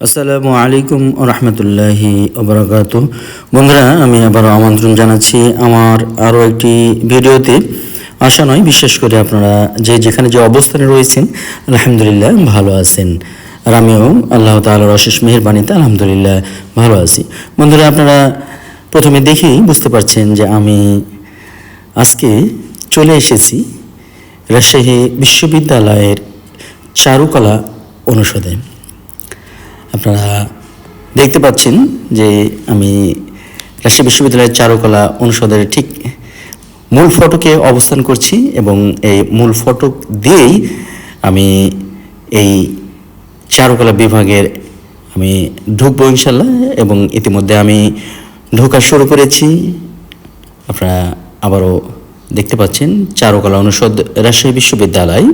আসসালামু আলাইকুম রহমতুল্লাহি ওবরাকাত। বন্ধুরা, আমি আবারও আমন্ত্রণ জানাচ্ছি আমার আরও একটি ভিডিওতে। আশা নয় বিশ্বাস করে আপনারা যে যেখানে যে অবস্থানে রয়েছেন, আলহামদুলিল্লাহ ভালো আছেন। আর আমিও আল্লাহ তাআলার অশেষ মেহরবানিতে আলহামদুলিল্লাহ ভালো আছি। বন্ধুরা, আপনারা প্রথমে দেখেই বুঝতে পারছেন যে আমি আজকে চলে এসেছি রাজশাহী বিশ্ববিদ্যালয়ের চারুকলা অনুষদে। আপনারা দেখতে পাচ্ছেন যে আমি রাজশাহী বিশ্ববিদ্যালয়ের চারুকলা অনুষদের ঠিক মূল ফটকে অবস্থান করছি এবং এই মূল ফটক দিয়েই আমি এই চারুকলা বিভাগের আমি ঢুকবো ইনশাল্লাহ এবং ইতিমধ্যে আমি ঢোকা শুরু করেছি। আপনারা আবারও দেখতে পাচ্ছেন চারুকলা অনুষদ রাজশাহী বিশ্ববিদ্যালয়।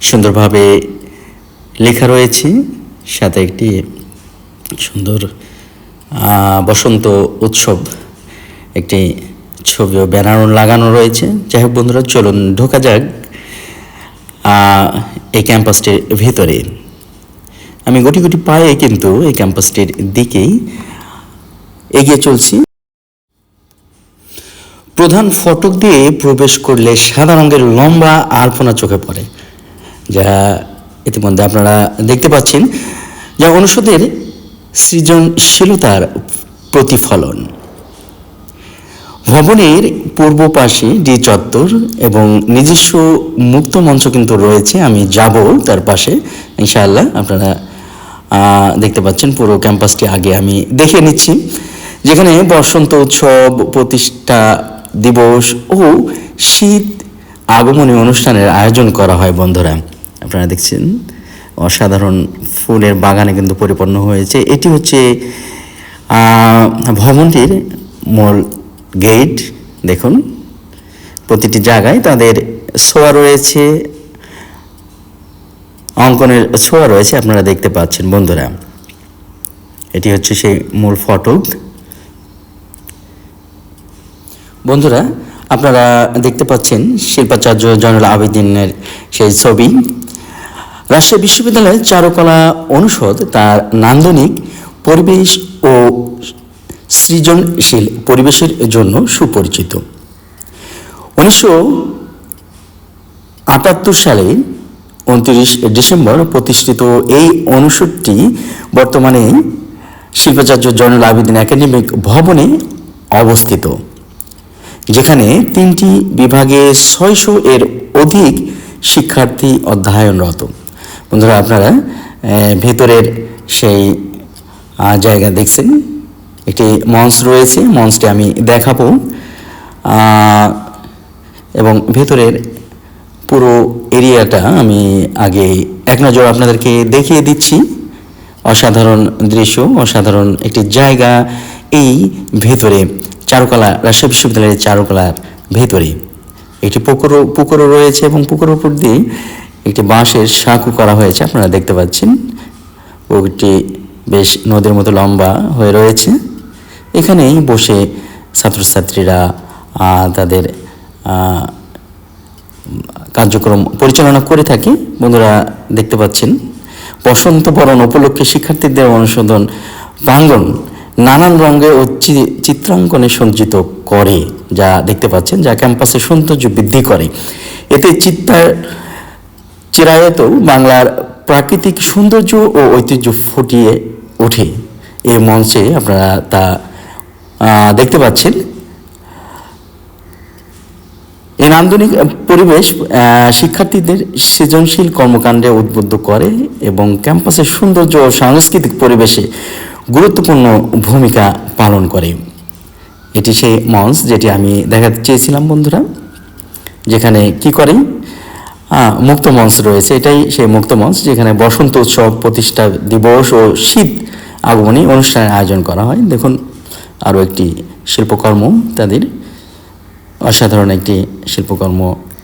সুন্দরভাবে লেখা রয়েছে। সাথে একটি সুন্দর বসন্ত উৎসব একটি ছবি ও ব্যানারও লাগানো রয়েছে। যাই হোক বন্ধুরা, চলুন ঢোকা যাক এই ক্যাম্পাসটির ভিতরে। আমি গুটি গুটি পায়ে কিন্তু এই ক্যাম্পাসটির দিকেই এগিয়ে চলছি। প্রধান ফটক দিয়ে প্রবেশ করলে সাদা রঙের লম্বা আলপনা চোখে পড়ে। যা ইতিমধ্যে আপনারা দেখতে পাচ্ছেন। যা অনুষদের সৃজনশীলতার প্রতিফলন। ভবনের পূর্ব পাশে ডি চত্বর এবং নিজস্ব মুক্ত মঞ্চ কিন্তু রয়েছে, আমি যাব তার পাশে, ইনশাআল্লাহ। আপনারা দেখতে পাচ্ছেন পুরো ক্যাম্পাসটি আগে আমি দেখে নিচ্ছি। যেখানে বসন্ত উৎসব, প্রতিষ্ঠা দিবস ও শীত আগমনী অনুষ্ঠানের আয়োজন করা হয় বন্ধুরা। আপনারা দেখছেন অসাধারণ ফুলের বাগানে কিন্তু পরিপূর্ণ হয়েছে। এটি হচ্ছে ভবনটির মূল গেট, দেখুন। প্রতিটি জায়গায় তাদের ছোঁয়া রয়েছে। অঙ্কনের ছোঁয়া রয়েছে, আপনারা দেখতে পাচ্ছেন, বন্ধুরা। এটি হচ্ছে সেই মূল ফটক বন্ধুরা, আপনারা দেখতে পাচ্ছেন শিল্পাচার্য জয়নুল আবেদিনের সেই ছবি। রাজশাহী বিশ্ববিদ্যালয়ের চারুকলা অনুষদ তার নান্দনিক পরিবেশ ও সৃজনশীল পরিবেশের জন্য সুপরিচিত। উনিশশো আটাত্তর সালে উনত্রিশ ডিসেম্বর প্রতিষ্ঠিত এই অনুষদটি বর্তমানে শিল্পাচার্য জয়নুল আবেদিন একাডেমিক ভবনে অবস্থিত, যেখানে তিনটি বিভাগে ছয়শো এর অধিক শিক্ষার্থী অধ্যয়নরত। বন্ধুরা, আপনারা ভেতরের সেই জায়গা দেখছেন? একটি মঞ্চ রয়েছে, মঞ্চটি আমি দেখাবো। এবং ভেতরের পুরো এরিয়াটা আমি আগে এক নজর আপনাদেরকে দেখিয়ে দিচ্ছি। অসাধারণ দৃশ্য, অসাধারণ একটি জায়গা এই ভেতরে, চারুকলা, রাজশাহী বিশ্ববিদ্যালয়ের চারুকলার ভেতরে। একটি পুকুরও পুকুরও রয়েছে এবং পুকুরের উপর দিয়ে একটি বাঁশের সাঁকু করা হয়েছে, আপনারা দেখতে পাচ্ছেন। পুকুরটি বেশ নদীর মতো লম্বা হয়ে রয়েছে। এখানেই বসে ছাত্রছাত্রীরা তাদের কার্যক্রম পরিচালনা করে থাকি। বন্ধুরা দেখতে পাচ্ছেন, বসন্ত বরণ উপলক্ষে শিক্ষার্থীদের অনুশোধন প্রাঙ্গণ নানান রঙে ও চিত্রাঙ্কনে সজ্জিত করে, যা দেখতে পাচ্ছেন, যা ক্যাম্পাসের সৌন্দর্য বৃদ্ধি করে। এতে চিত্তার চিরায়ত বাংলার প্রাকৃতিক সৌন্দর্য ও ঐতিহ্য ফুটিয়ে ওঠে। এই মঞ্চে আপনারা তা দেখতে পাচ্ছেন। এই নান্দনিক পরিবেশ শিক্ষার্থীদের সৃজনশীল কর্মকাণ্ডে উদ্বুদ্ধ করে এবং ক্যাম্পাসের সৌন্দর্য ও সাংস্কৃতিক পরিবেশে গুরুত্বপূর্ণ ভূমিকা পালন করে। এটি সেই মঞ্চ যেটি আমি দেখাতে চেয়েছিলাম, বন্ধুরা। যেখানে কি করে? মুক্ত মঞ্চ রয়েছে। এটাই সেই মুক্ত মঞ্চ যেখানে বসন্ত উৎসব, প্রতিষ্ঠা দিবস ও শীত আগমনী অনুষ্ঠানের আয়োজন করা হয়। দেখুন, আরও একটি শিল্পকর্ম তাদের। অসাধারণ একটি শিল্পকর্ম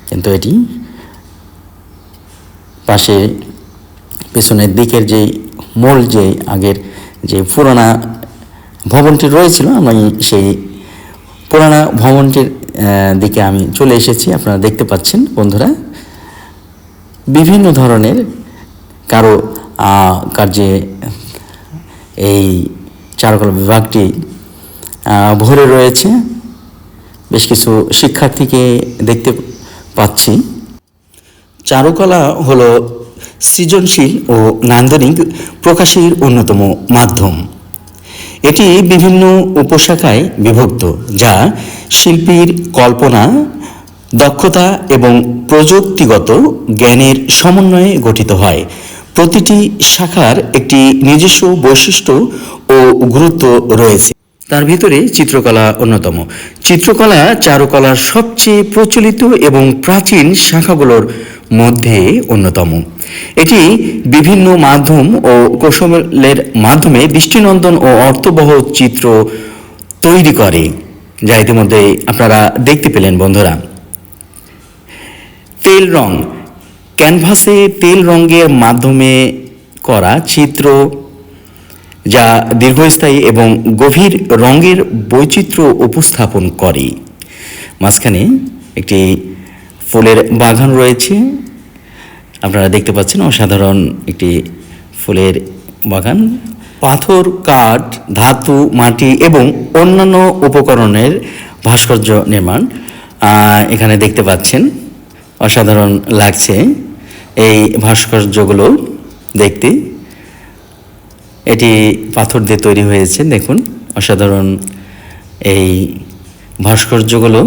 কিন্তু এটি। পাশে পেছনের দিকের যে মূল, যে আগের যে পুরানা ভবনটি রয়েছিল, আমি সেই পুরানা ভবনটির দিকে আমি চলে এসেছি। আপনারা দেখতে পাচ্ছেন বন্ধুরা। বিভিন্ন ধরনের কারও কার্যে এই চারুকলা বিভাগটি ভরে রয়েছে। বেশ কিছু শিক্ষার্থীকে দেখতে পাচ্ছি। চারুকলা হলো সৃজনশীল ও নান্দনিক প্রকাশের অন্যতম মাধ্যম। এটি বিভিন্ন উপশাখায় বিভক্ত, যা শিল্পীর কল্পনা দক্ষতা এবং প্রযুক্তিগত জ্ঞানের সমন্বয়ে গঠিত হয়। প্রতিটি শাখার একটি নিজস্ব বৈশিষ্ট্য ও গুরুত্ব রয়েছে। তার ভিতরে চিত্রকলা অন্যতম। চিত্রকলা চারুকলার সবচেয়ে প্রচলিত এবং প্রাচীন শাখাগুলোর মধ্যে অন্যতম। এটি বিভিন্ন মাধ্যম ও কৌশলের মাধ্যমে দৃষ্টিনন্দন ও অর্থবহ চিত্র তৈরি করে। যা ইতিমধ্যে আপনারা দেখতে পেলেন, বন্ধুরা। তেল রং। ক্যানভাসে তেল রঙের মাধ্যমে করা চিত্র যা দীর্ঘস্থায়ী এবং গভীর রঙের বৈচিত্র্য উপস্থাপন করে। মাঝখানে একটি ফুলের বাগান রয়েছে। আপনারা দেখতে পাচ্ছেন অসাধারণ একটি ফুলের বাগান। পাথর, কাঠ, ধাতু, মাটি এবং অন্যান্য উপকরণের ভাস্কর্য নির্মাণ। এখানে দেখতে পাচ্ছেন অসাধারণ লাগছে এই ভাস্কর্যগুলো দেখতে। এটি পাথর দিয়ে তৈরি হয়েছে, দেখুন, অসাধারণ এই ভাস্কর্যগুলো।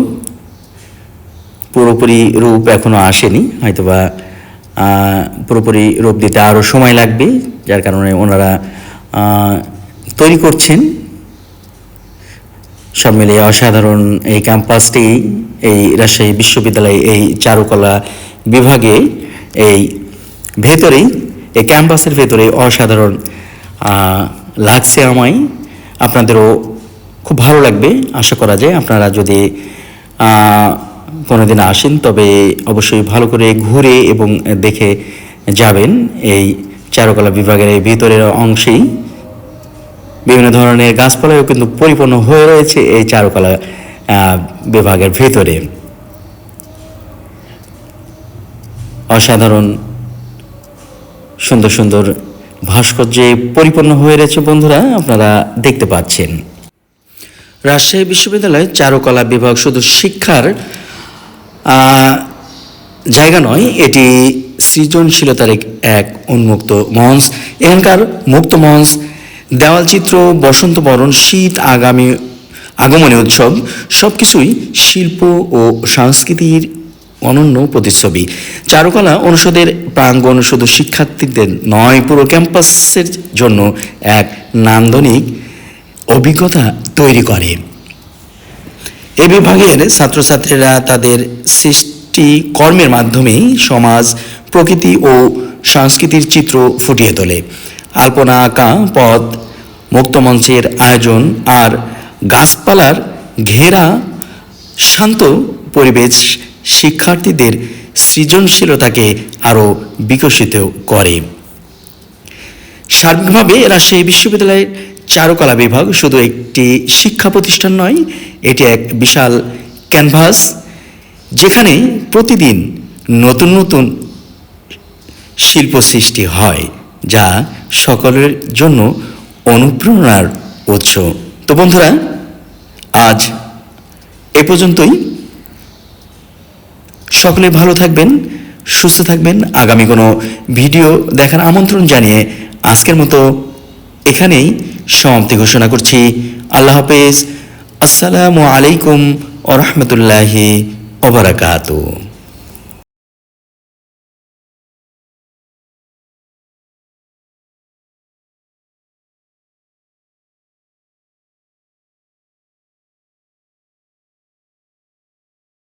পুরোপুরি রূপ এখনও আসেনি, হয়তোবা পুরোপুরি রূপ দিতে আরও সময় লাগবে, যার কারণে ওনারা তৈরি করছেন। সব মিলিয়ে অসাধারণ এই ক্যাম্পাসটি, এই রাজশাহী বিশ্ববিদ্যালয়ে, এই চারুকলা বিভাগে এই ভেতরেই, এই ক্যাম্পাসের ভেতরে অসাধারণ লাগছে আমায়। আপনাদেরও খুব ভালো লাগবে, আশা করা যায়। আপনারা যদি কোনোদিন আসেন, তবে অবশ্যই ভালো করে ঘুরে এবং দেখে যাবেন এই চারুকলা বিভাগের এই ভিতরের অংশেই। বিভিন্ন ধরনের গাছপালাও কিন্তু পরিপূর্ণ হয়ে রয়েছে এই চারুকলা বিভাগের ভেতরে। অসাধারণ, সুন্দর সুন্দর ভাস্কর্যে পরিপূর্ণ হয়ে রয়েছে বন্ধুরা, আপনারা দেখতে পাচ্ছেন। রাজশাহী বিশ্ববিদ্যালয়ের চারুকলা বিভাগ শুধু শিক্ষার জায়গা নয়, এটি সৃজনশীলতার এক উন্মুক্ত মঞ্চ। এখানকার মুক্ত মঞ্চ দেওয়ালচিত্র বসন্ত বরণ শীত, আগামী আগমনী উৎসব সব কিছুই শিল্প ও সংস্কৃতির অনন্য প্রতিচ্ছবি। চারুকলা অনুষদের প্রাঙ্গণ শুধু শিক্ষার্থীদের নয়, পুরো ক্যাম্পাসের জন্য এক নান্দনিক অভিজ্ঞতা তৈরি করে। এই বিভাগের ছাত্রছাত্রীরা তাদের সৃষ্টি কর্মের মাধ্যমেই সমাজ, প্রকৃতি ও সংস্কৃতির চিত্র ফুটিয়ে তোলে। আলপনা আঁকা পথ মুক্তমঞ্চের আয়োজন আর গাছপালার ঘেরা শান্ত পরিবেশ শিক্ষার্থীদের সৃজনশীলতাকে আরও বিকশিত করে। সার্বিকভাবে রাজশাহী বিশ্ববিদ্যালয়ের চারুকলা বিভাগ, শুধু একটি শিক্ষা প্রতিষ্ঠান নয়, এটি এক বিশাল ক্যানভাস যেখানে প্রতিদিন নতুন নতুন শিল্প সৃষ্টি হয়। যা সকলের জন্য অনুপ্রেরণার উৎস। তো বন্ধুরা, আজ এ পর্যন্তই। সকলে ভালো থাকবেন, সুস্থ থাকবেন। আগামী কোনো ভিডিও দেখার আমন্ত্রণ জানিয়ে আজকের মতো এখানেই সমাপ্তি ঘোষণা করছি। আল্লাহ হাফেজ। আসসালামু আলাইকুম ও রহমতুল্লাহি ওবরাকাতু